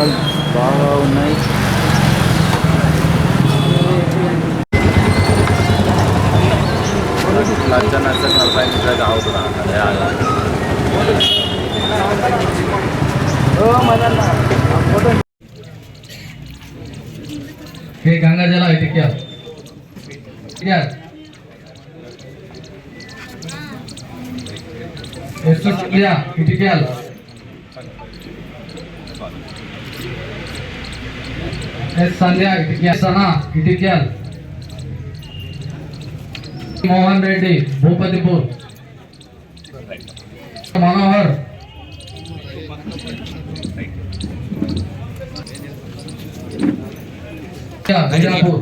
साल बारह उन्नीस। लंचन असं करता मित्र गावत राहणार हे गंगा जल आहे ठीक ಎಸ್ ಸಂಧ್ಯಾ ಇಟಿಕ್ಯಾಲ್ ಸನಾ ಇಟಿಕ್ಯಾಲ್ ಮೋಹನ್ ರೆಡ್ಡಿ ಭೂಪತಿಪುರ್ మనోహర్ బిజాపూర్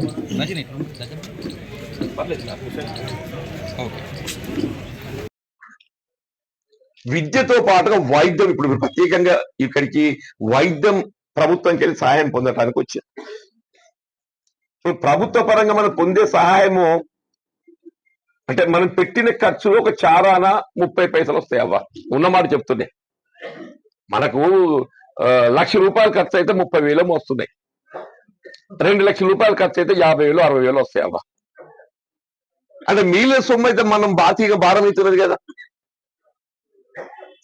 విద్యతో పాటుగా వైద్యం ఇప్పుడు మీరు ప్రత్యేకంగా ఇక్కడికి వైద్యం ప్రభుత్వంకి వెళ్ళి సహాయం పొందటానికి వచ్చారు ప్రభుత్వ పరంగా మనం పొందే సహాయము అంటే మనం పెట్టిన ఖర్చులో ఒక చారాన ముప్పై పైసలు వస్తాయి అవ్వ. ఉన్నమాట చెప్తుండే మనకు లక్ష రూపాయలు ఖర్చు అయితే ముప్పై వేలు వస్తున్నాయి రెండు లక్షల రూపాయలు ఖర్చు అయితే యాభై వేలు అరవై వేలు వస్తాయి అవ్వ. అంటే మిగిలిన సొమ్ము అయితే మనం బాతీగా భారం అవుతున్నది కదా.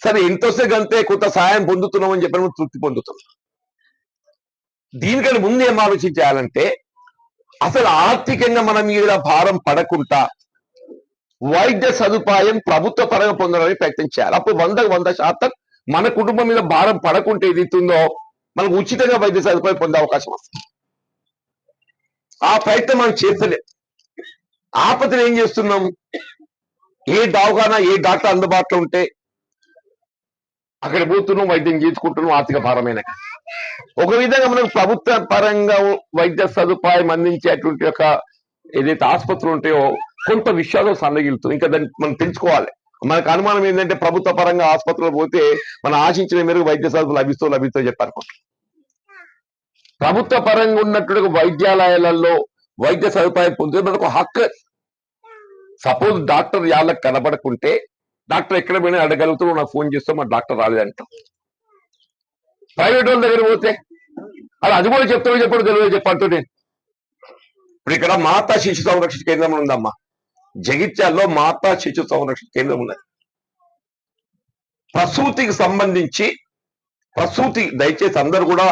సరే ఇంత వస్తే గంతే కొంత సహాయం పొందుతున్నామని చెప్పి మనం తృప్తి పొందుతున్నాం. దీనికని ముందు ఏం ఆలోచించాలంటే అసలు ఆర్థికంగా మన మీద భారం పడకుండా వైద్య సదుపాయం ప్రభుత్వ పరంగా పొందడానికి ప్రయత్నం చేయాలి. అప్పుడు వందకు వంద శాతం మన కుటుంబం మీద భారం పడకుంటే ఏది ఇస్తుందో మనకు ఉచితంగా వైద్య సదుపాయం పొందే అవకాశం వస్తుంది. ఆ ప్రయత్నం మనం చేస్తలేం. ఆపదలు ఏం చేస్తున్నాం? ఏ దావగానా ఏ డాక్టర్ అందుబాటులో ఉంటే అక్కడ పోతున్నాం వైద్యం చేసుకుంటున్నాం ఆర్థిక భారమైన ఒక విధంగా మనకు ప్రభుత్వ పరంగా వైద్య సదుపాయం అందించేటువంటి ఒక ఏదైతే ఆసుపత్రులు ఉంటాయో కొంత విషయాలు సన్నగిలుతుంది ఇంకా దాన్ని మనం తెలుసుకోవాలి. మనకు అనుమానం ఏంటంటే ప్రభుత్వ పరంగా ఆసుపత్రులు పోతే మనం ఆశించిన మేరకు వైద్య సదుపాయం లభిస్తూ లభిస్తూ చెప్పారు ప్రభుత్వ పరంగా ఉన్నటువంటి వైద్యాలయాలలో వైద్య సదుపాయం పొందే మనకు హక్కు. సపోజ్ డాక్టర్ యాళ్ళకి కనబడకుంటే డాక్టర్ ఎక్కడ పోయినా అడగలుగుతూ నాకు ఫోన్ చేస్తాం మా డాక్టర్ రాలేదంటాం ప్రైవేట్ వాళ్ళ దగ్గర పోతే అలా అది కూడా చెప్తామో చెప్పడం తెలియదు చెప్పంటూ నేను ఇప్పుడు ఇక్కడ మాతా శిశు సంరక్షణ కేంద్రం ఉందమ్మా. జగిత్యాల్లో మాతా శిశు సంరక్షణ కేంద్రం ఉన్నది. ప్రసూతికి సంబంధించి ప్రసూతి దయచేసి అందరూ కూడా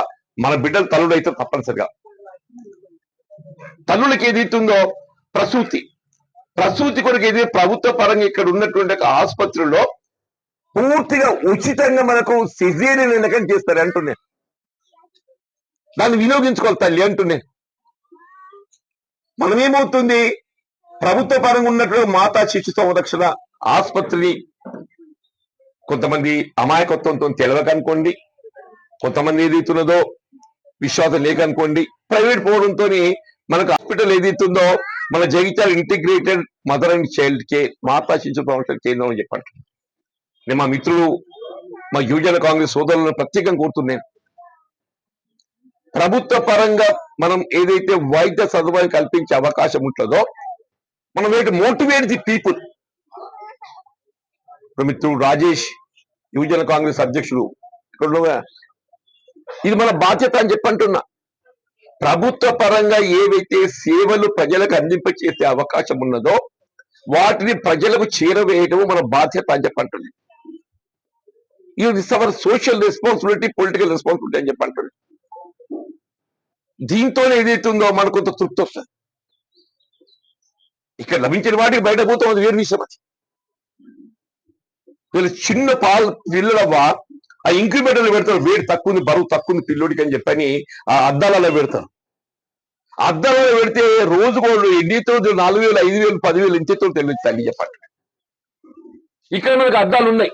మన బిడ్డలు తల్లుడు అయితే తప్పనిసరిగా. తల్లులకి ఏది ఇస్తుందో ప్రసూతి ప్రసూతి కొరకు ఏది ప్రభుత్వ పరంగా ఇక్కడ ఉన్నటువంటి ఆసుపత్రిలో పూర్తిగా ఉచితంగా మనకు సిజేరియన్ ఎన్నికలు చేస్తారు అంటున్నాను. దాన్ని వినియోగించుకోవాలి తల్లి అంటున్నాను. మనమేమవుతుంది? ప్రభుత్వ పరంగా ఉన్నట్లు మాతా శిశు సంరక్షణ ఆసుపత్రిని కొంతమంది అమాయకత్వంతో తెలియకనుకోండి కొంతమంది ఏదైతున్నదో విశ్వాసం లేకనుకోండి ప్రైవేట్ పోవడంతో మనకు హాస్పిటల్ ఏదైతుందో మన Jagtial integrated mother and child care మాతా శిశు సంరక్షణ కేంద్రం అని చెప్పండి. నేను మా మిత్రులు మా యువజన కాంగ్రెస్ సోదరులను ప్రత్యేకంగా కోరుతున్నాను. ప్రభుత్వ పరంగా మనం ఏదైతే వైద్య సదుపాయం కల్పించే అవకాశం ఉంటుందో మనం వేటి మోటివేట్ ది పీపుల్ మిత్రుడు రాజేష్ యువజన కాంగ్రెస్ అధ్యక్షుడు ఇక్కడ ఇది మన బాధ్యత అని చెప్పంటున్నా ప్రభుత్వ పరంగా ఏవైతే సేవలు ప్రజలకు అందింపచేసే అవకాశం ఉన్నదో వాటిని ప్రజలకు చేరవేయడం మన బాధ్యత అని చెప్పంటుంది ఇది our social responsibility political responsibility అని చెప్పంటుంది దీంతో ఏదైతుందో మనకు కొంత తృప్తి వస్తుంది. ఇక్కడ లభించిన వాటికి బయట పోతాం అది వేరు విషయం అది. వీళ్ళు చిన్న పాలు పిల్లలవ్వా ఆ ఇంక్యుబేటర్లు పెడతారు వేడి తక్కువ బరువు తక్కువ పిల్లోడికి అని చెప్పని ఆ అద్దాలలో పెడతారు. అద్దాలలో పెడితే రోజు వాళ్ళు ఎన్నితో నాలుగు వేలు ఐదు వేలు పదివేలు ఇంత తెలియదు తల్లి చెప్పండి ఇక్కడ మనకు అద్దాలు ఉన్నాయి.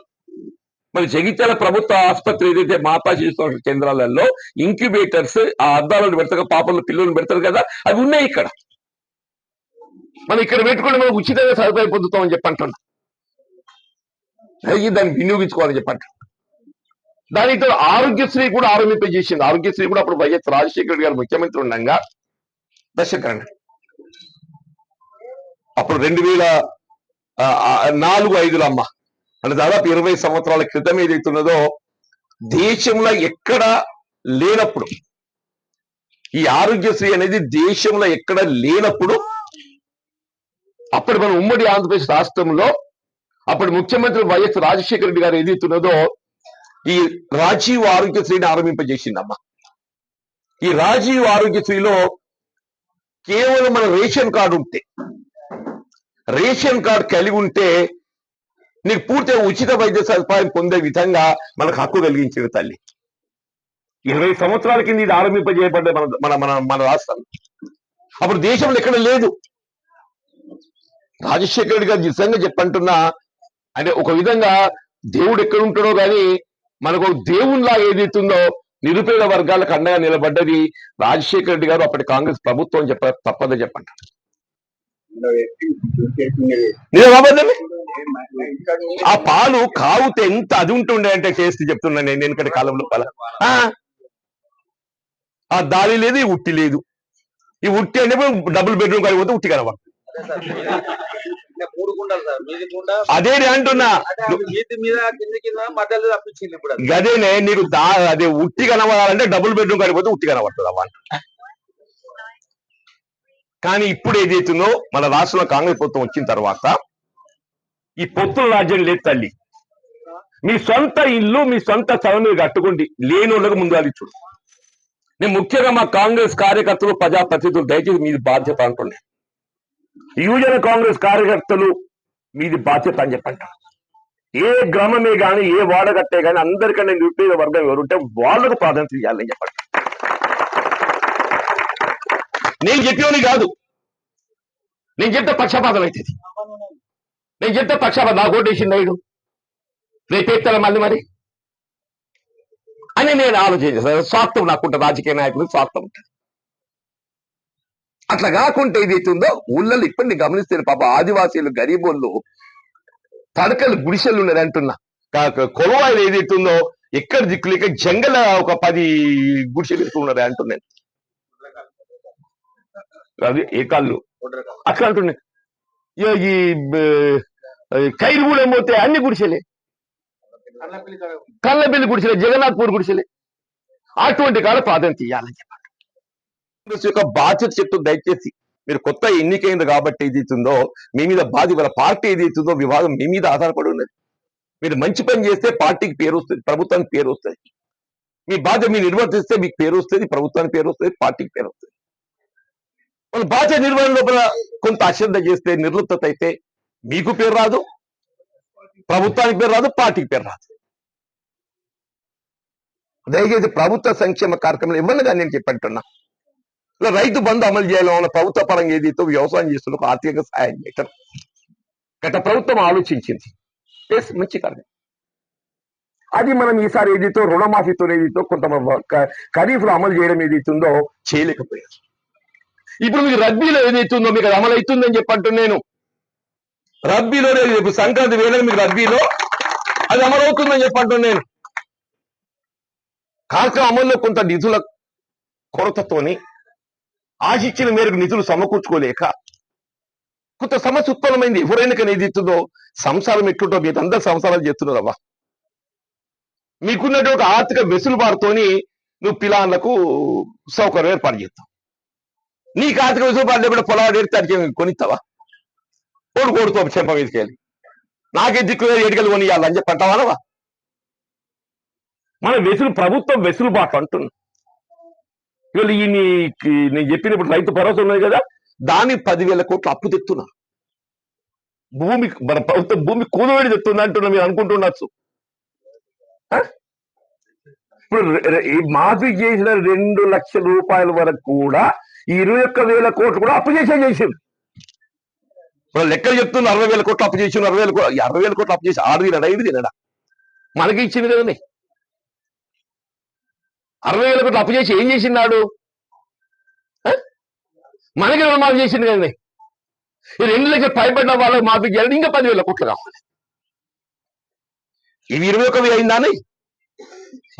మరి జగిత్యాల ప్రభుత్వ ఆసుపత్రి ఏదైతే మాతా శిశు కేంద్రాలలో ఇంక్యుబేటర్స్ ఆ అద్దాలను పెడతారు పాపలు పిల్లలు పెడతారు కదా అవి ఉన్నాయి ఇక్కడ. మనం ఇక్కడ పెట్టుకుంటే మనం ఉచితంగా సదుపాయం పొందుతామని చెప్పంటున్నా అయ్యి దాన్ని వినియోగించుకోవాలని చెప్పంట దానితో ఆరోగ్యశ్రీ కూడా ఆరంభింపజేసింది ఆరోగ్యశ్రీ కూడా అప్పుడు వైఎస్ రాజశేఖర గారు ముఖ్యమంత్రి ఉండగా దర్శకరణ అప్పుడు రెండు వేల నాలుగు ఐదులో అమ్మ అంటే దాదాపు ఇరవై సంవత్సరాల క్రితం ఏదైతున్నదో దేశంలో ఎక్కడ లేనప్పుడు ఈ ఆరోగ్యశ్రీ అనేది దేశంలో ఎక్కడ లేనప్పుడు అప్పుడు మన ఉమ్మడి ఆంధ్రప్రదేశ్ రాష్ట్రంలో అప్పటి ముఖ్యమంత్రి వైఎస్ రాజశేఖర రెడ్డి గారు ఏదైతున్నదో ఈ రాజీవ్ ఆరోగ్యశ్రీని ఆరంభింపజేసిందమ్మా. ఈ రాజీవ్ ఆరోగ్యశ్రీలో కేవలం మన రేషన్ కార్డు ఉంటే రేషన్ కార్డు కలిగి ఉంటే నీకు పూర్తిగా ఉచిత వైద్య సదుపాయం పొందే విధంగా మనకు హక్కు కలిగించింది తల్లి. ఇరవై సంవత్సరాల కింద ఇది ఆరంభింపజేయబడ్డ మన మన మన మన రాష్ట్రం. అప్పుడు దేశంలో ఎక్కడ లేదు. రాజశేఖర రెడ్డి గారు నిజంగా చెప్పంటున్నా అంటే ఒక విధంగా దేవుడు ఎక్కడ ఉంటాడో కానీ మనకు దేవునిలా ఏదైతుందో నిరుపేద వర్గాలకు అండగా నిలబడ్డది రాజశేఖర రెడ్డి గారు. అప్పటి కాంగ్రెస్ ప్రభుత్వం చెప్ప తప్పదని చెప్పంట నిజమాబద్దమే ఆ పాలు కావుతే ఎంత అది ఉంటుండే అంటే టేస్ట్ చెప్తున్నా నేను వెనకటి కాలంలో పాల. ఆ, ఆ దాడి లేదు ఈ ఉట్టి లేదు. ఈ ఉట్టి అంటే డబుల్ బెడ్రూమ్ ఉట్టి గుండాలు సార్ మీది గుండా అదే నేను అంటున్నా. గదేనే నీకు అదే ఉట్టి కనబడాలంటే డబుల్ బెడ్రూమ్ కలిగిపోతే ఉట్టి కనబడుతుంది అవ్వ కానీ ఇప్పుడు ఏదైతుందో మన రాష్ట్రంలో కాంగ్రెస్ ప్రభుత్వం వచ్చిన తర్వాత ఈ పొత్తుల రాజ్యం లేదు తల్లి. మీ సొంత ఇల్లు మీ సొంత స్థలం మీరు కట్టుకోండి. లేని వాళ్ళకు ముందు చూడు. నేను ముఖ్యంగా మా కాంగ్రెస్ కార్యకర్తలు ప్రజాప్రతినిధులు దయచేసి మీది బాధ్యత అనుకోండి. యువజన కాంగ్రెస్ కార్యకర్తలు మీది బాధ్యత అని చెప్పంట. ఏ గ్రామమే గాని ఏ వాడగట్టే కానీ అందరికన్నా నిరుపేద వర్గం ఎవరుంటే వాళ్ళకు ప్రాధాన్యత ఇవ్వాలని చెప్పండి నేను చెప్పేవని కాదు. నేను చెప్తే పక్షపాతం అవుతుంది నేను చెప్తే పక్షపాతం నాకు ఓటేసింది నాయుడు రేపేస్తారా మళ్ళీ మరి? అని నేను ఆలోచించాను. స్వార్థం నాకుంటా రాజకీయ నాయకులు స్వార్థం ఉంటుంది అట్లా కాకుండా ఏదైతుందో ఊళ్ళలో ఇప్పుడు నేను గమనిస్తే పాప ఆదివాసీలు గరీబోళ్ళు తడకలు గుడిసెలు ఉన్నది అంటున్నా. కొలవాయిలు ఏదైతుందో ఎక్కడ దిక్కులేక జంగల ఒక పది గుడిసెలు ఎత్తున్నది అంటున్నాను అది ఏ కాళ్ళు? అట్లా అంటున్నాయి ఈ కైరు కూడా ఏమవుతే అన్ని గుడిసెలే. కళ్ళబెల్లి గుడిసెలే జగన్నాథ్పూర్ గుడిసెలే. అటువంటి కాడ ప్రాధాన్యత తీయాలని చెప్పాలి. కాంగ్రెస్ యొక్క బాధ్యత చెప్తూ దయచేసి మీరు కొత్త ఎన్నికైంది కాబట్టి ఏది మీ మీద బాధ్యత వాళ్ళ పార్టీ ఏది అవుతుందో వివాదం మీ మీద ఆధారపడి ఉన్నది. మీరు మంచి పని చేస్తే పార్టీకి పేరు వస్తుంది ప్రభుత్వానికి పేరు వస్తుంది. మీ బాధ్యత మీరు నిర్వర్తిస్తే మీకు పేరు వస్తుంది ప్రభుత్వానికి పేరు వస్తుంది పార్టీకి పేరు వస్తుంది. వాళ్ళ బాధ్యత నిర్వహణ లోపల కొంత అశ్రద్ధ చేస్తే నిర్లిప్తత అయితే మీకు పేరు రాదు ప్రభుత్వానికి పేరు రాదు పార్టీకి పేరు రాదు. దయచేసి ప్రభుత్వ సంక్షేమ కార్యక్రమాలు ఇవ్వండి కానీ నేను చెప్పంటున్నా. ఇలా రైతు బంధు అమలు చేయాలన్న ప్రభుత్వ పరంగా ఏదైతే వ్యవసాయం చేస్తున్న ఆర్థిక సహాయం చేయటం. గత ప్రభుత్వం ఆలోచించింది. మంచి కార్యం. అది మనం ఈసారి ఏదైతే రుణమాఫీతో ఏదైతే కొంత ఖరీఫ్లో అమలు చేయడం ఏదైతుందో చేయలేకపోయారు. ఇప్పుడు మీకు రబ్బీలో ఏదైతుందో మీకు అది అమలు అవుతుందని చెప్పంటు నేను. రబ్బీలో రేపు సంక్రాంతి వేళ మీకు రబ్బీలో అది అమలు చెప్పంటు నేను. కార్యక్రమం అమల్లో కొంత నిధుల కొరతతోని ఆశించిన మేరకు నిధులు సమకూర్చుకోలేక కొంత సమస్య ఉత్పన్నమైంది. ఎవరైనా కానీ ఏది ఇస్తుందో సంసారం ఎట్లుంటో మీరు అందరు సంసారాలు చేస్తున్నారవ్వా మీకున్నటువంటి ఆర్థిక వెసులుబాటుతోని నువ్వు పిలాన్లకు సౌకర్యం ఏర్పాటు చేస్తావు. నీకు ఆర్థిక వెసులుబాటు లేకుండా పొలాలు ఏడితే కొనిస్తావా? కోడు కోడుతో చెంప మీదకెళ్ళి. నాకే దిక్కు ఎడికలు కొనియాలని చెప్పి అంటావా మన వెసులు ప్రభుత్వం వెసులుబాటు అంటున్నా ఇవాళ ఈ నీ- నేను చెప్పినప్పుడు రైతు భరోసా ఉన్నది కదా దాని పదివేల కోట్లు అప్పు తెస్తున్నా భూమి మన ప్రభుత్వం భూమి కూదవేడి తెస్తుంది అంటున్నా మీరు అనుకుంటుండొచ్చు. ఆ? ఇప్పుడు మాఫీ చేసిన రెండు లక్షల రూపాయల వరకు కూడా ఈ ఇరవై ఒక్క వేల కోట్లు కూడా అప్పు చేసే చేసింది ఇప్పుడు లెక్కలు చెప్తున్న అరవై వేల కోట్లు అప్పు చేసిన అరవై వేల కోట్లు అరవై వేల కోట్లు అప్పు చేసి ఆరు తినడా ఐదు తినడా మనకి ఇచ్చింది కదండి. అరవై వేల కోట్లు అప్పు చేసి ఏం చేసినాడు మనకి రుణమాఫీ చేసింది కదండి. ఈ రెండు లక్షలు పైబడిన వాళ్ళకి మాఫీ చేయాలి ఇంకా పదివేల కోట్లు కావాలి ఇవి ఇరవై ఒక వెయ్యి అయిందాని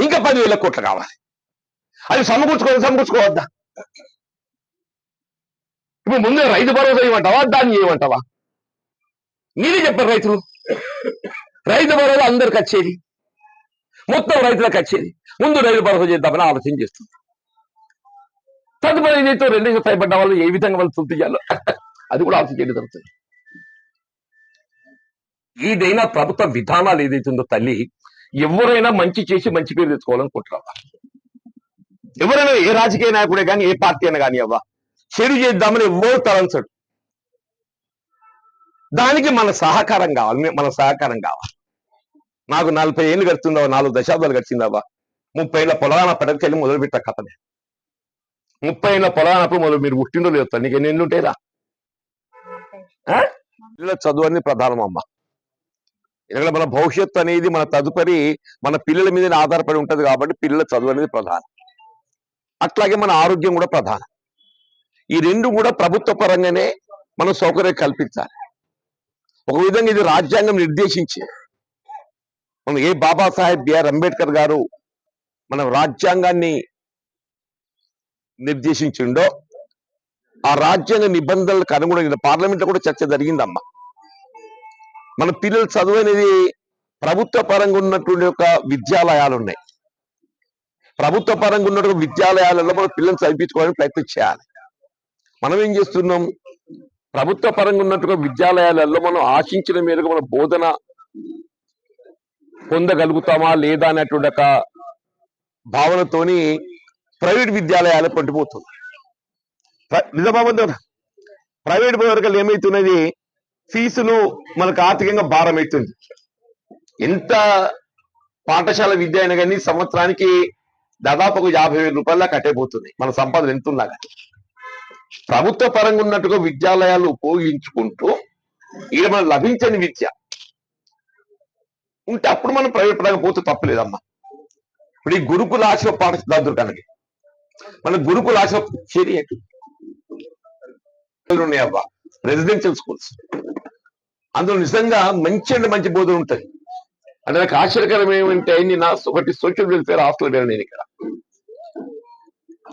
ఇంకా పదివేల కోట్లు కావాలి అది సమకూర్చుకోవాలి సమకూర్చుకోవద్దా? ఇప్పుడు ముందు రైతు భరోసా ఇవ్వమంటావా దాన్ని చేయమంటావా మీరే చెప్పారు రైతులు. రైతు భరోసా అందరికి వచ్చేది. మొత్తం రైతులకు వచ్చేది. ముందు రైతు భరోసా చేద్దామని ఆలోచన చేస్తుంది. తదుపరి ఏదైతే రెండు భయపడ్డ వాళ్ళు ఏ విధంగా వాళ్ళు తృప్తి చేయాలో అది కూడా ఆలోచన చేయడం జరుగుతుంది. ఏదైనా ప్రభుత్వ విధానాలు ఏదైతుందో తల్లి ఎవరైనా మంచి చేసి మంచి పేరు తెచ్చుకోవాలనుకుంటున్నావా? ఎవరైనా ఏ రాజకీయ నాయకుడే కానీ ఏ పార్టీ అయినా కానీ అవ్వా? చెడు చేద్దామని ఎవరు తలంచడు. దానికి మన సహకారం కావాలి. మన సహకారం కావాలి. నాకు నలభై ఏళ్ళు గడుతుందవా నాలుగు దశాబ్దాలు గడిచిందావా ముప్పై ఏళ్ళ పొలాన పడకెళ్ళి మొదలుపెట్ట కథనే ముప్పై ఏళ్ళ పొలానప్పుడు మొదలు మీరు పుట్టిండో లేదు నీకు ఎన్ని ఏళ్ళు ఉంటాయిరా? పిల్లల చదువు అనేది ప్రధానం అమ్మ. ఎందుకంటే మన భవిష్యత్తు అనేది మన తదుపరి మన పిల్లల మీద ఆధారపడి ఉంటది కాబట్టి పిల్లల చదువు అనేది ప్రధానం. అట్లాగే మన ఆరోగ్యం కూడా ప్రధానం. ఈ రెండు కూడా ప్రభుత్వ పరంగానే మనం సౌకర్యం కల్పించాలి. ఒక విధంగా ఇది రాజ్యాంగం నిర్దేశించి. మనం ఏ బాబాసాహెబ్ బిఆర్ అంబేద్కర్ గారు మన రాజ్యాంగాన్ని నిర్దేశించిండో ఆ రాజ్యాంగ నిబంధనలకు అనుగుణంగా పార్లమెంట్లో కూడా చర్చ జరిగిందమ్మా. మన పిల్లలు చదువు అనేది ప్రభుత్వ పరంగా ఉన్నటువంటి ఒక విద్యాలయాలు ఉన్నాయి ప్రభుత్వ పరంగా ఉన్నటువంటి విద్యాలయాలలో మన పిల్లల్ని చదివించుకోవడానికి ప్రయత్నం చేయాలి. మనం ఏం చేస్తున్నాం? ప్రభుత్వ పరంగా ఉన్నట్టుగా విద్యాలయాలలో మనం ఆశించిన మేరకు మన బోధన పొందగలుగుతామా లేదా అనేటువంటి ఒక భావనతోని ప్రైవేట్ విద్యాలయాలు పట్టుపోతుంది నిజామాబాద్ ప్రైవేట్ వర్గాలు ఏమైతున్నది? ఫీజులు మనకు ఆర్థికంగా భారం అవుతుంది ఎంత పాఠశాల విద్య అయినా కానీ సంవత్సరానికి దాదాపు ఒక యాభై వేల రూపాయల కట్టేపోతుంది మన సంపాదన ఎంత ఉన్నా ప్రభుత్వ పరంగా ఉన్నట్టుగా విద్యాలయాలు ఉపయోగించుకుంటూ ఈడ మనం లభించని విద్య. ఉంటే అప్పుడు మనం ప్రైవేట్ పరంగా పోతే తప్పలేదమ్మా. ఇప్పుడు ఈ గురుకుల ఆశ్రమ పాఠశాల కనుక మన గురుకుల ఆశ్రమ చేరి ఉన్నాయబ్బా రెసిడెన్షియల్ స్కూల్స్ అందులో నిజంగా మంచి అంటే మంచి బోధన ఉంటుంది. అంటే నాకు ఆశ్చర్యకరం ఏమంటే నేను ఒకటి సోషల్ వెల్ఫేర్ హాస్టల్ వెళ్ళాను నేను ఇక్కడ.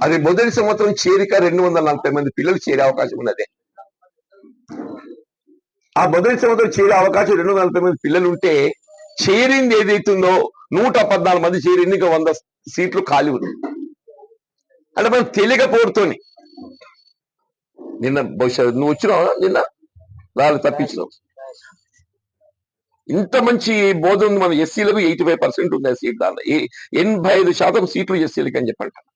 అది మొదటి సంవత్సరం చేరిక రెండు వందల నలభై మంది పిల్లలు చేరే అవకాశం ఉన్నది. ఆ మొదటి సంవత్సరం చేరే అవకాశం రెండు వందల నలభై మంది పిల్లలు ఉంటే చేరింది ఏదైతుందో నూట పద్నాలుగు మంది చేరింది ఇంకా వంద సీట్లు ఖాళీ ఉన్నాయి అంటే మనం తెలియకపోవడంతోని. నిన్న బహుశా నువ్వు వచ్చినావా? నిన్న? రాళ్ళు తప్పించినావు. ఇంత మంచి బోధ ఉంది మన ఎస్సీలకు ఎయిటీ ఫైవ్ పర్సెంట్ ఉంది ఆ సీట్ దాంట్లో. ఏ- ఎనభై ఐదు శాతం సీట్లు ఎస్సీలకి అని చెప్పంటారు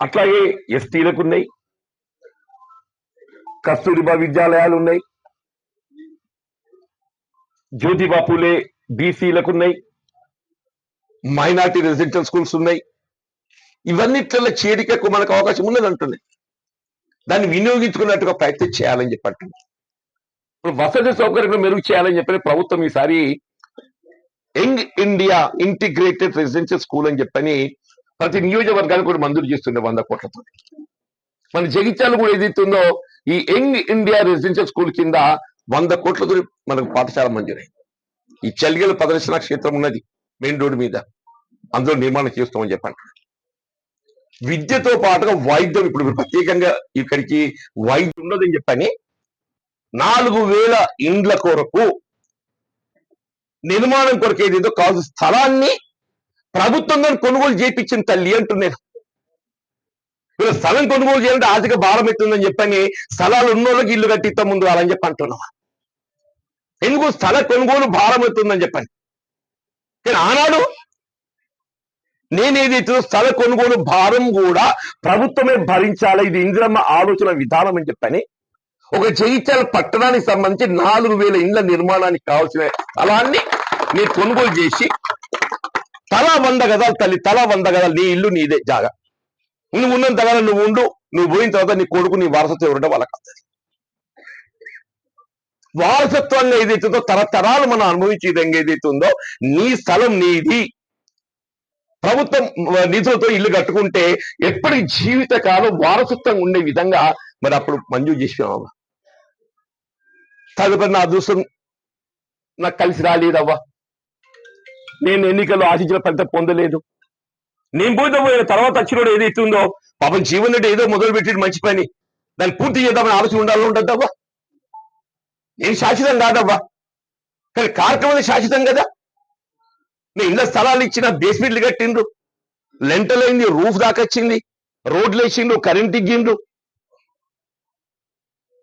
అట్లాగే ఎస్టీలకు ఉన్నాయి కస్తూరిబా విద్యాలయాలు ఉన్నాయి జ్యోతిబా పూలే బీసీలకు ఉన్నాయి మైనార్టీ రెసిడెన్షియల్ స్కూల్స్ ఉన్నాయి. ఇవన్నిట్ల చేరికకు మనకు అవకాశం ఉన్నది అంటుంది దాన్ని వినియోగించుకున్నట్టుగా ప్రయత్నం చేయాలని చెప్పి అంటుంది ఇప్పుడు వసతి సౌకర్యం మెరుగు చేయాలని చెప్పి ప్రభుత్వం ఈసారి young India integrated residential school అని చెప్పని ప్రతి నియోజకవర్గానికి కూడా మంజూరు చేస్తుండే వంద కోట్లతో మన జగిత్యాల కూడా ఏదైతుందో ఈ యంగ్ ఇండియా రెసిడెన్షియల్ స్కూల్ కింద వంద కోట్లతో మనకు పాఠశాల మంజూరై ఈ చలిగల ప్రదర్శన క్షేత్రం ఉన్నది మెయిన్ రోడ్డు మీద. అందులో నిర్మాణం చేస్తామని చెప్పండి. విద్యతో పాటుగా వైద్యం ఇప్పుడు మీరు ప్రత్యేకంగా ఇక్కడికి వైద్యం ఉన్నదని చెప్పని నాలుగు వేల ఇండ్ల కొరకు నిర్మాణం కొరకు ఏదేదో కాదు స్థలాన్ని ప్రభుత్వంగా కొనుగోలు చేయించిన తల్లి అంటున్నాను ఇప్పుడు స్థలం కొనుగోలు చేయాలంటే ఆర్థిక భారం ఎత్తుందని చెప్పని స్థలాలు ఉన్నోళ్ళకి ఇల్లు కట్టిస్తాం ముందు వాళ్ళని చెప్పి అంటున్నావా? ఎందుకు స్థల కొనుగోలు భారం ఎత్తుందని చెప్పని? కానీ ఆనాడు నేనేదైతే స్థల కొనుగోలు భారం కూడా ప్రభుత్వమే భరించాలి? ఇది ఇందిరమ్మ ఆలోచన విధానం అని చెప్పని ఒక జగిత్యాల పట్టణానికి సంబంధించి నాలుగు వేల ఇండ్ల నిర్మాణానికి కావాల్సిన స్థలాన్ని నేను కొనుగోలు చేసి తలా వంద గదాలు తల్లి తలా వంద గదాలు నీ ఇల్లు నీదే జాగా. నువ్వు ఉన్నంత కాలం నువ్వు ఉండు నువ్వు పోయిన తర్వాత నీ కొడుకు నీ వారసత్వం ఎవరంటే వాళ్ళకి వస్తుంది వారసత్వంగా ఏదైతుందో తరతరాలు మనం అనుభవించే విధంగా ఏదైతే ఉందో నీ స్థలం నీది. ప్రభుత్వం నిధులతో ఇల్లు కట్టుకుంటే ఎప్పటికి జీవితకాలం వారసత్వం ఉండే విధంగా మరి అప్పుడు మంజూరు చేసినావా తదుపరి నా అదృష్టం నాకు కలిసి రాలేదవ్వా. నేను ఎన్నికల్లో ఆశించిన ఫలితం పొందలేదు. నేను పోయిన పోయిన తర్వాత వచ్చినోడు ఏదైతే ఉందో పాపం జీవన్ రెడ్డి ఏదో మొదలు పెట్టి మంచి పని. దాన్ని పూర్తి చేద్దామని ఆలోచన ఉండాలని ఉంటుందవ్వా నేను శాశ్వతం కాదవ్వా? కానీ కార్యక్రమం శాశ్వతం కదా? నేను ఇళ్ళ స్థలాలు ఇచ్చిన బేస్మెంట్లు కట్టిండ్రు. లెంటలైంది రూఫ్ దాకా వచ్చింది. రోడ్లు వేసిండ్రు కరెంట్ ఇగ్గిండ్రు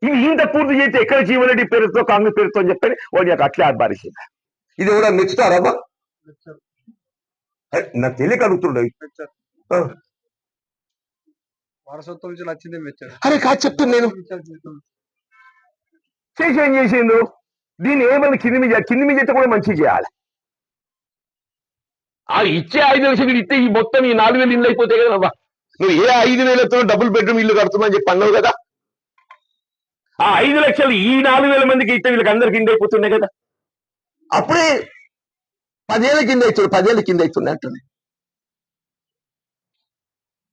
ఇది ఇంత పూర్తి చేస్తే ఎక్కడ జీవనరెడ్డి పేరుతో కాంగ్రెస్ పేరుతో అని చెప్పని వాడు నాకు అట్లే ఆర్బారిసింది ఇది కూడా మెచ్చుతారవ్వా నాకు తెలియక అడుగుతుండే. ఆ. వారసత్వం నుంచి అరే కాదు చెప్తున్నా నేను. చేసి ఏం చేసిండు? దీన్ని ఏమని కింది మీద కింది మీద అయితే కూడా మంచి చేయాలి. ఆ ఇచ్చే ఐదు లక్షలు ఇస్తే ఈ మొత్తం ఈ నాలుగు వేలు ఇల్లు అయిపోతాయి కదా. నువ్వు ఏ ఐదు వేలతో డబుల్ బెడ్రూమ్ ఇల్లు కడుతున్నావు చెప్పి అన్నావు కదా? ఆ ఐదు లక్షలు ఈ నాలుగు వేల మందికి ఇస్తే వీళ్ళకి అందరికి ఇండి అయిపోతున్నాయి కదా. అప్పుడే పదేళ్ళ కింద అవుతుంది పదేళ్ళ కింద అవుతుంది అంటుంది.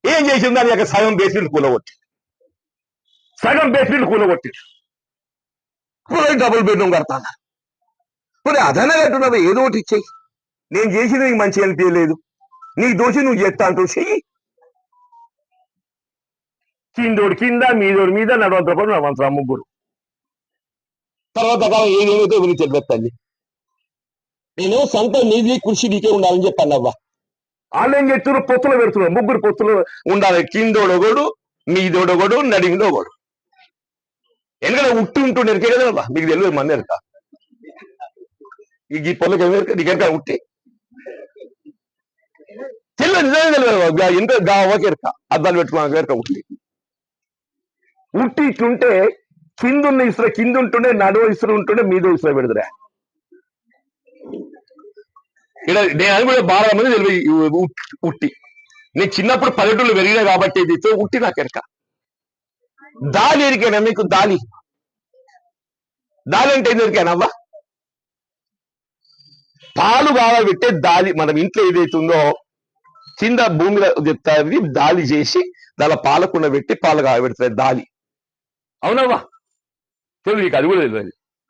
ఏం చేసింది దాని యొక్క సగం బేస్మెంట్ కూలగొట్టి సగం బేస్మెంట్ కూలగొట్టి డబుల్ బెడ్రూమ్ కడతాను ఇప్పుడు అదన కట్టున్నావు ఏదో ఒకటి ఇచ్చేయి నేను చేసింది నీకు మంచి అనిపించలేదు. నీకు దోషి నువ్వు చేస్తా అంటూ చెయ్యి. కిందోడు కింద మీదోడు మీద నడవంతరం నడవంతరం ముగ్గురు. తర్వాత గురించి చెప్పేస్తాను నేను సొంత నీది కృషి నీకే ఉండాలని చెప్పాను అవ్వ. వాళ్ళు ఏం పొత్తులు పెడుతున్నారు ముగ్గురు పొత్తులు ఉండాలి. కిందోడొగడు మీదోడొగడు నడిమిదోగడు ఎందుకంటే ఉట్టి ఉంటుండే ఎరికే కదా మీకు తెలియదు మన ఎరక ఈ పొలకి ఎమెరిక నీకెరక ఉట్టి. తెలియదు నిజమే తెలియదు ఎంత గావకి ఎరక అద్దాలు పెట్టుకున్నాక ఎరక ఉట్టి. ఉట్టి ఇట్లుంటే కింద ఉన్న ఇసుర కింద ఉంటుండే నడువ ఇసురు ఉంటుండే మీద ఇసుర పెడదురా. ఇక్కడ నేను అది కూడా బాగా మంది తెలియదు ఉట్టి. నేను చిన్నప్పుడు పల్లెటూళ్ళు పెరిగినా కాబట్టి ఇది ఉట్టి నాకు ఎరక దాలి ఎరికేనా మీకు దాలి? దాలి అంటే ఏం ఎరికేనవ్వా పాలు కాగబెట్టే దాలి మనం ఇంట్లో ఏదైతుందో కింద భూమిలో చెప్తాది దాలి చేసి దాని పాలకుండా పెట్టి పాలు కాగబెడతాయి దాలి. అవునవ్వా. తెలుగు నీకు అది కూడా తెలియదు.